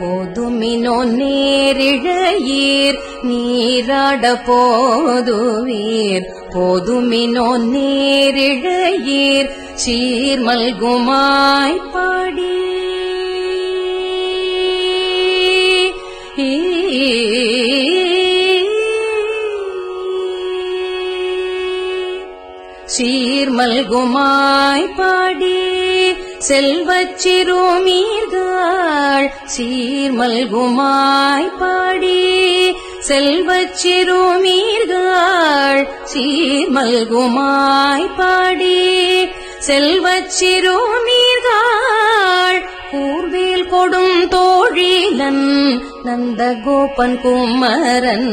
போதுமினோ நேரிழையீர் நீராட போதுவீர். போதுமினோ நேரிழையீர் சீர்மல்குமாய் பாடி சீர்மல்குமாய் பாடி செல்வச் சிறுமீர்கள் சீர்மல்குமாய் பாடி செல்வச் சிறுமீர்கள் சீர்மல்குமாய் பாடி செல்வச் சிறுமீர்கள் கூர்வேல் கொடும் தோழிலன் நந்த கோபன் குமரன்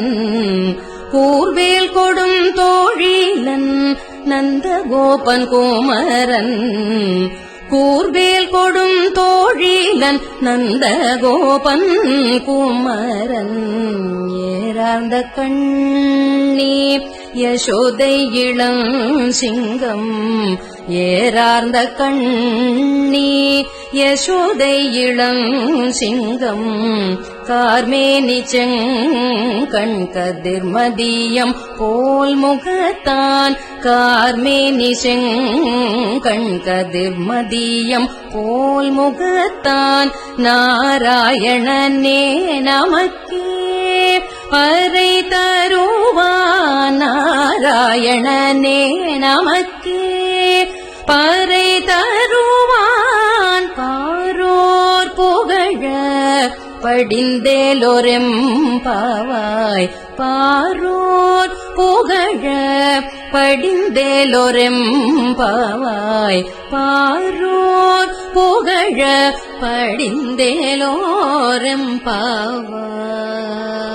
கூர்வேல் கொடும் தோழிலன் நந்த கோபன் கோமரன். கூர்வேல் கொடும் தோழிலன் நந்த கோபன் குமரன். ஏறார்ந்த கண்ணி யசோதை இளம் சிங்கம். ஏறார்ந்த கண்ணி யசோதை இளம் சிங்கம். கார்மேனி செங்கண் கதிர்மதியம் போல் முகத்தான் கார்மேனி செங்கண் கதிர்மதியம் போல் முகத்தான் நாராயணனே நமக்கே. பறை தருவான் நாராயணனே நமக்கே. பறை படிந்தேலோரெம் பாவாய் பாரோர் புகழ படிந்தேலோரெம் பாவாய் பாரோர் புகழ படிந்தேலோரெம் பாவாய்